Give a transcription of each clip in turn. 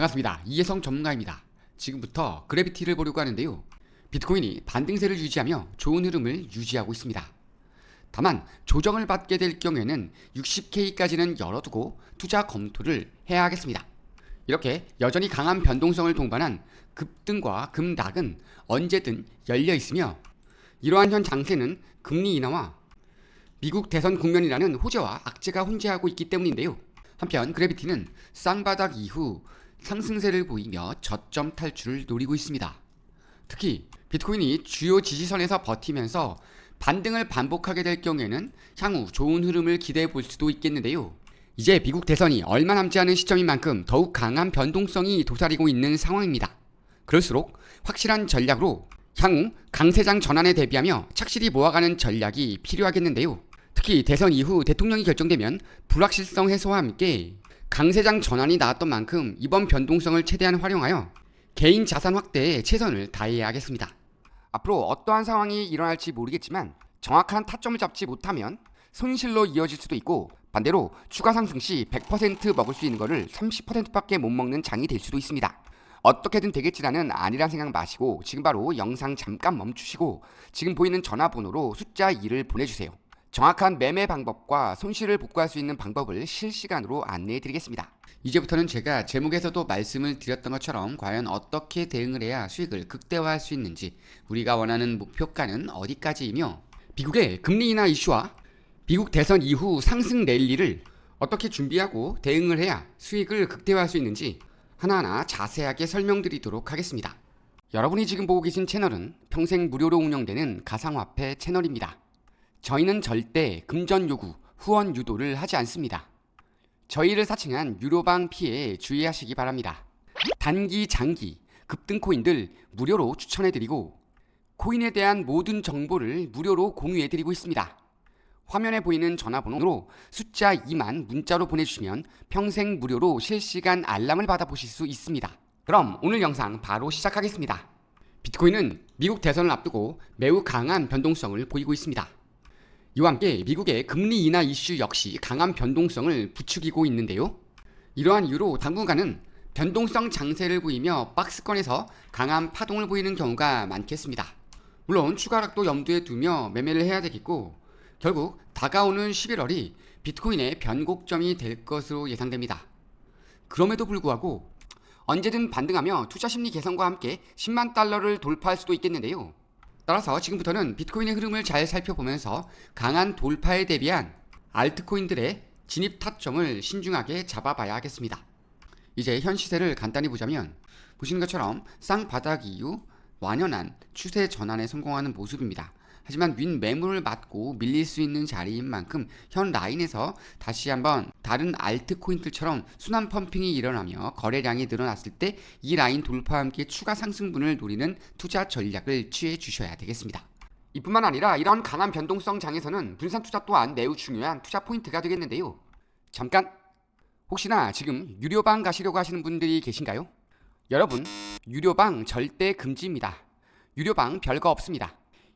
반갑습니다. 이혜성 전문가입니다. 지금부터 그래비티를 보려고 하는데요. 비트코인이 반등세를 유지하며 좋은 흐름을 유지하고 있습니다. 다만 조정을 받게 될 경우에는 60K까지는 열어두고 투자 검토를 해야 하겠습니다. 이렇게 여전히 강한 변동성을 동반한 급등과 급락은 언제든 열려 있으며 이러한 현 장세는 금리 인하와 미국 대선 국면이라는 호재와 악재가 혼재하고 있기 때문인데요. 한편 그래비티는 쌍바닥 이후 상승세를 보이며 저점 탈출을 노리고 있습니다. 특히 비트코인이 주요 지지선에서 버티면서 반등을 반복하게 될 경우에는 향후 좋은 흐름을 기대해 볼 수도 있겠는데요. 이제 미국 대선이 얼마 남지 않은 시점인 만큼 더욱 강한 변동성이 도사리고 있는 상황입니다. 그럴수록 확실한 전략으로 향후 강세장 전환에 대비하며 착실히 모아가는 전략이 필요하겠는데요. 특히 대선 이후 대통령이 결정되면 불확실성 해소와 함께 강세장 전환이 나왔던 만큼 이번 변동성을 최대한 활용하여 개인 자산 확대에 최선을 다해야 하겠습니다. 앞으로 어떠한 상황이 일어날지 모르겠지만 정확한 타점을 잡지 못하면 손실로 이어질 수도 있고 반대로 추가 상승 시 100% 먹을 수 있는 거를 30%밖에 못 먹는 장이 될 수도 있습니다. 어떻게든 되겠지라는 아니란 생각 마시고 지금 바로 영상 잠깐 멈추시고 지금 보이는 전화번호로 숫자 2를 보내주세요. 정확한 매매 방법과 손실을 복구할 수 있는 방법을 실시간으로 안내해 드리겠습니다. 이제부터는 제가 제목에서도 말씀을 드렸던 것처럼 과연 어떻게 대응을 해야 수익을 극대화할 수 있는지 우리가 원하는 목표가는 어디까지이며 미국의 금리 인하 이슈와 미국 대선 이후 상승 랠리를 어떻게 준비하고 대응을 해야 수익을 극대화할 수 있는지 하나하나 자세하게 설명드리도록 하겠습니다. 여러분이 지금 보고 계신 채널은 평생 무료로 운영되는 가상화폐 채널입니다. 저희는 절대 금전 요구, 후원 유도를 하지 않습니다. 저희를 사칭한 유료방 피해에 주의하시기 바랍니다. 단기, 장기, 급등 코인들 무료로 추천해드리고 코인에 대한 모든 정보를 무료로 공유해드리고 있습니다. 화면에 보이는 전화번호로 숫자 2만 문자로 보내주시면 평생 무료로 실시간 알람을 받아보실 수 있습니다. 그럼 오늘 영상 바로 시작하겠습니다. 비트코인은 미국 대선을 앞두고 매우 강한 변동성을 보이고 있습니다. 이와 함께 미국의 금리 인하 이슈 역시 강한 변동성을 부추기고 있는데요. 이러한 이유로 당분간은 변동성 장세를 보이며 박스권에서 강한 파동을 보이는 경우가 많겠습니다. 물론 추가 락도 염두에 두며 매매를 해야 되겠고 결국 다가오는 11월이 비트코인의 변곡점이 될 것으로 예상됩니다. 그럼에도 불구하고 언제든 반등하며 투자 심리 개선과 함께 10만 달러를 돌파할 수도 있겠는데요. 따라서 지금부터는 비트코인의 흐름을 잘 살펴보면서 강한 돌파에 대비한 알트코인들의 진입 타점을 신중하게 잡아봐야 하겠습니다. 이제 현 시세를 간단히 보자면 보시는 것처럼 쌍바닥 이후 완연한 추세 전환에 성공하는 모습입니다. 하지만 윈 매물을 맞고 밀릴 수 있는 자리인 만큼 현 라인에서 다시 한번 다른 알트코인들처럼 순환 펌핑이 일어나며 거래량이 늘어났을 때 이 라인 돌파와 함께 추가 상승분을 노리는 투자 전략을 취해 주셔야 되겠습니다. 이뿐만 아니라 이런 강한 변동성 장에서는 분산 투자 또한 매우 중요한 투자 포인트가 되겠는데요. 잠깐 혹시나 지금 유료방 가시려고 하시는 분들이 계신가요? 여러분, 유료방 절대 금지입니다. 유료방 별거 없습니다.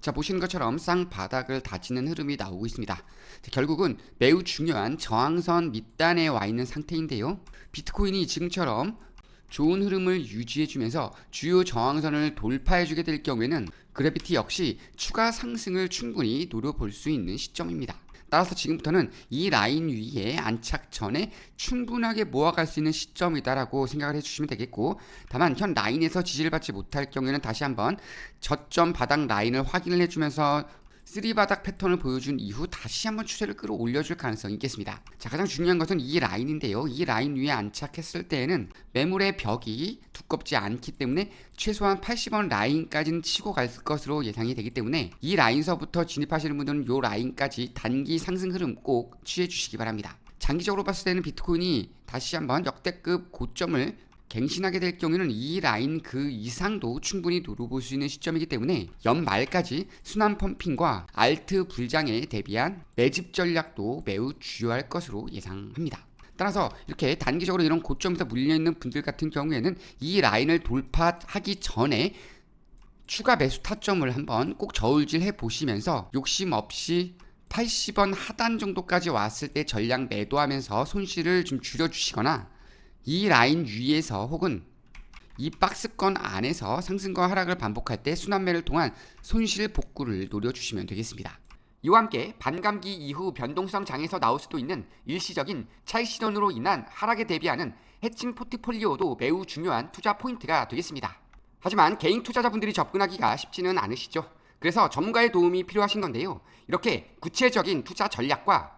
자 보시는 것처럼 쌍바닥을 다지는 흐름이 나오고 있습니다. 자, 결국은 매우 중요한 저항선 밑단에 와 있는 상태인데요. 비트코인이 지금처럼 좋은 흐름을 유지해주면서 주요 저항선을 돌파해주게 될 경우에는 그래비티 역시 추가 상승을 충분히 노려볼 수 있는 시점입니다. 따라서 지금부터는 이 라인 위에 안착 전에 충분하게 모아갈 수 있는 시점이다라고 생각을 해주시면 되겠고 다만 현 라인에서 지지를 받지 못할 경우에는 다시 한번 저점 바닥 라인을 확인을 해주면서 쓰리바닥 패턴을 보여준 이후 다시 한번 추세를 끌어올려줄 가능성이 있겠습니다. 자, 가장 중요한 것은 이 라인인데요. 이 라인 위에 안착했을 때에는 매물의 벽이 두껍지 않기 때문에 최소한 80원 라인까지는 치고 갈 것으로 예상이 되기 때문에 이 라인서부터 진입하시는 분들은 이 라인까지 단기 상승 흐름 꼭 취해 주시기 바랍니다. 장기적으로 봤을 때는 비트코인이 다시 한번 역대급 고점을 갱신하게 될 경우에는 이 라인 그 이상도 충분히 노려볼 수 있는 시점이기 때문에 연말까지 순환 펌핑과 알트 불장에 대비한 매집 전략도 매우 주요할 것으로 예상합니다. 따라서 이렇게 단기적으로 이런 고점에서 물려있는 분들 같은 경우에는 이 라인을 돌파하기 전에 추가 매수 타점을 한번 꼭 저울질 해 보시면서 욕심 없이 80원 하단 정도까지 왔을 때 전량 매도하면서 손실을 좀 줄여주시거나 이 라인 위에서 혹은 이 박스권 안에서 상승과 하락을 반복할 때 순환매를 통한 손실 복구를 노려주시면 되겠습니다. 이와 함께 반감기 이후 변동성 장에서 나올 수도 있는 일시적인 차익 실현으로 인한 하락에 대비하는 해칭 포트폴리오도 매우 중요한 투자 포인트가 되겠습니다. 하지만 개인 투자자분들이 접근하기가 쉽지는 않으시죠. 그래서 전문가의 도움이 필요하신 건데요. 이렇게 구체적인 투자 전략과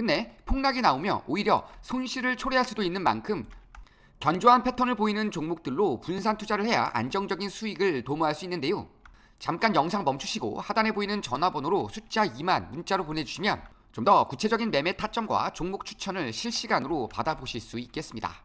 근데 폭락이 나오며 오히려 손실을 초래할 수도 있는 만큼 견조한 패턴을 보이는 종목들로 분산 투자를 해야 안정적인 수익을 도모할 수 있는데요. 잠깐 영상 멈추시고 하단에 보이는 전화번호로 숫자 2만 문자로 보내주시면 좀 더 구체적인 매매 타점과 종목 추천을 실시간으로 받아보실 수 있겠습니다.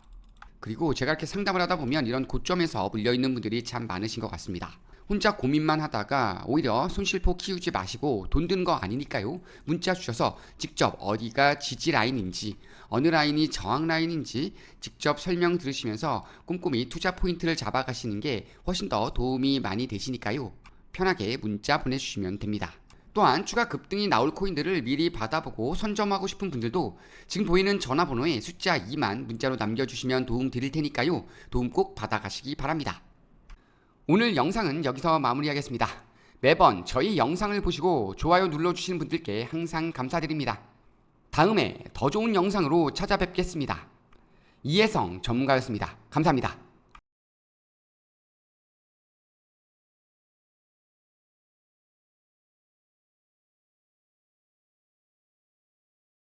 그리고 제가 이렇게 상담을 하다 보면 이런 고점에서 물려있는 분들이 참 많으신 것 같습니다. 혼자 고민만 하다가 오히려 손실포 키우지 마시고 돈 드는 거 아니니까요. 문자 주셔서 직접 어디가 지지 라인인지 어느 라인이 저항 라인인지 직접 설명 들으시면서 꼼꼼히 투자 포인트를 잡아가시는 게 훨씬 더 도움이 많이 되시니까요. 편하게 문자 보내주시면 됩니다. 또한 추가 급등이 나올 코인들을 미리 받아보고 선점하고 싶은 분들도 지금 보이는 전화번호에 숫자 2만 문자로 남겨주시면 도움 드릴 테니까요. 도움 꼭 받아가시기 바랍니다. 오늘 영상은 여기서 마무리하겠습니다. 매번 저희 영상을 보시고 좋아요 눌러주시는 분들께 항상 감사드립니다. 다음에 더 좋은 영상으로 찾아뵙겠습니다. 이혜성 전문가였습니다. 감사합니다.